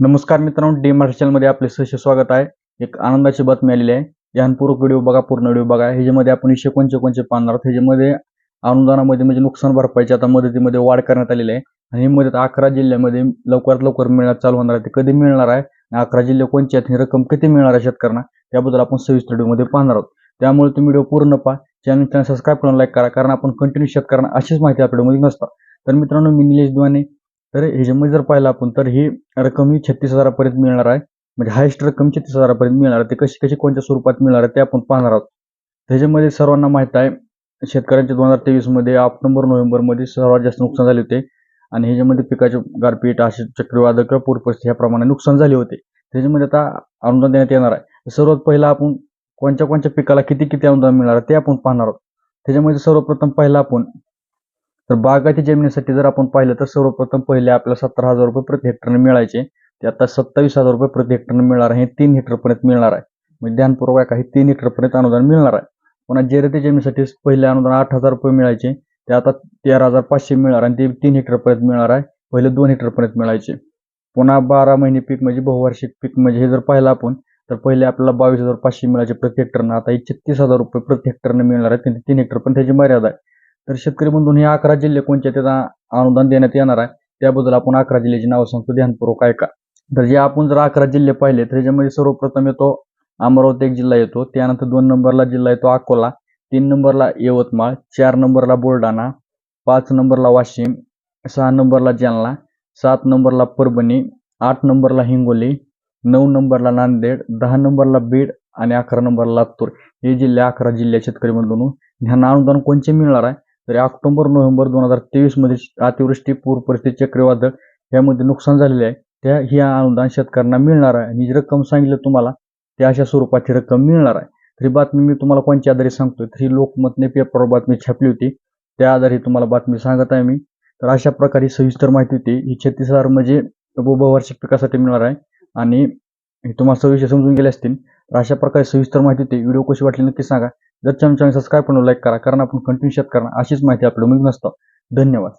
नमस्कार मित्रांनो D mart चॅनलमध्ये आपले सहर्ष स्वागत आहे. एक आनंदाची बातमी आलेली आहे. ध्यानपूर्वक व्हिडिओ बघा पूर्ण व्हिडिओ बघा. ह्याच्यामध्ये आपण एकशे कोणचे कोणचे पाहणार आहोत. ह्याच्यामध्ये अनुदानामध्ये म्हणजे नुकसान भरपाईची आता मदतीमध्ये वाढ करण्यात आलेली आहे. आणि ही मदत अकरा जिल्ह्यामध्ये लवकरात लवकर मिळण्यात चालू होणार आहे. ते कधी मिळणार आहे? आणि अकरा जिल्हे कोणचे आहेत? ही रक्कम किती मिळणार आहे शेतकऱ्यांना? त्याबद्दल आपण सविस्तर व्हिडिओमध्ये पाहणार आहोत. त्यामुळे तुम्ही व्हिडिओ पूर्ण पहा. चॅनल चॅनल सबस्क्राईब करून लाईक करा. कारण आपण कंटिन्यू शेतकऱ्यांना अशीच माहिती आपल्या नसतात. तर मित्रांनो मी निलेश दिवाने तर ह्याच्यामध्ये जर पाहिलं आपण तर ही रक्कम ही छत्तीस हजारापर्यंत मिळणार आहे. म्हणजे हायस्ट रक्कम छत्तीस हजारापर्यंत मिळणार आहे. ते कशी कशी कोणत्या स्वरूपात मिळणार आहे ते आपण पाहणार आहोत. त्याच्यामध्ये सर्वांना माहीत आहे शेतकऱ्यांचे दोन हजार तेवीसमध्ये ऑक्टोबर नोव्हेंबरमध्ये सर्वात जास्त नुकसान झाले होते. आणि ह्याच्यामध्ये पिकाचे गारपीट असे चक्रीवादळ किंवा पूरपरिस्थिती ह्याप्रमाणे नुकसान झाले होते. त्याच्यामध्ये आता अनुदान देण्यात येणार आहे. सर्वात पहिला आपण कोणत्या कोणत्या पिकाला किती किती अनुदान मिळणार आहे ते आपण पाहणार आहोत. त्याच्यामध्ये सर्वप्रथम पहिला आपण तर बागायती जमिनीसाठी जर आपण पाहिलं तर सर्वप्रथम पहिले आपल्याला सत्तर हजार रुपये प्रति हेक्टरने मिळायचे. ते आता सत्तावीस हजार रुपये प्रति हेक्टरने मिळणार आहे हे तीन हेक्टरपर्यंत मिळणार आहे. म्हणजे ध्यानपूर्वक आहे काही तीन हेक्टरपर्यंत अनुदान मिळणार आहे. पुन्हा जेरेती जमिनीसाठी पहिले अनुदान आठ हजार रुपये मिळायचे ते आता तेरा हजार पाचशे मिळणार आणि ते तीन हेक्टरपर्यंत मिळणार आहे. पहिले दोन हेक्टरपर्यंत मिळायचे. पुन्हा बारा महिने पीक म्हणजे बहुवार्षिक पीक म्हणजे हे जर पाहिलं आपण तर पहिले आपल्याला बावीस हजार पाचशे मिळायचे प्रति हेक्टरनं आता हे छत्तीस हजार रुपये प्रति हेक्टरनं मिळणार आहे तीन तीन हेक्टर पण त्याची मर्यादा आहे. तर शेतकरी बंधून हे अकरा जिल्हे कोणत्या त्याचा अनुदान देण्यात येणार आहे. त्याबद्दल आपण अकरा जिल्ह्याची नावं सांगतो. ध्यानपूर्वक ऐका. तर जे आपण जर अकरा जिल्हे पाहिले तर त्याच्यामध्ये सर्वप्रथम येतो अमरावती एक जिल्हा येतो. त्यानंतर दोन नंबरला जिल्हा येतो अकोला. तीन नंबरला यवतमाळ. चार नंबरला बुलढाणा. पाच नंबरला वाशिम. सहा नंबरला जालना. सात नंबरला परभणी. आठ नंबरला हिंगोली. नऊ नंबरला नांदेड. दहा नंबरला बीड आणि अकरा नंबरला लातूर. हे जिल्हे अकरा जिल्ह्या शेतकरी बंधून ह्यांना अनुदान कोणचे मिळणार आहे? तरी ऑक्टोबर नोव्हेंबर दोन हजार तेवीसमध्ये अतिवृष्टी पूर परिस्थिती चक्रीवादळ यामध्ये नुकसान झालेले आहे. त्या ही अनुदान शेतकऱ्यांना मिळणार आहे. आणि जी रक्कम सांगितलं तुम्हाला त्या अशा स्वरूपाची रक्कम मिळणार आहे. तरी बातमी मी तुम्हाला कोणत्या आधारे सांगतोय? तर ही लोकमतने पेपरवर बातमी छापली होती. त्या आधारे तुम्हाला बातमी सांगत आहे मी. तर अशा प्रकारे सविस्तर माहिती होती. ही छत्तीस हजार म्हणजे बहुवार्षिक पिकासाठी मिळणार आहे. आणि हे तुम्हाला सविषय समजून गेले असतील. तर अशा प्रकारे सविस्तर माहिती होती. व्हिडिओ कशी वाटली नक्की सांगा. जर चॅनल चॅनल सबस्क्राईब करून लाईक करा कारण आपण कंटिन्यू शेत करा अशीच माहिती आपल्याला मिळून नसतं धन्यवाद.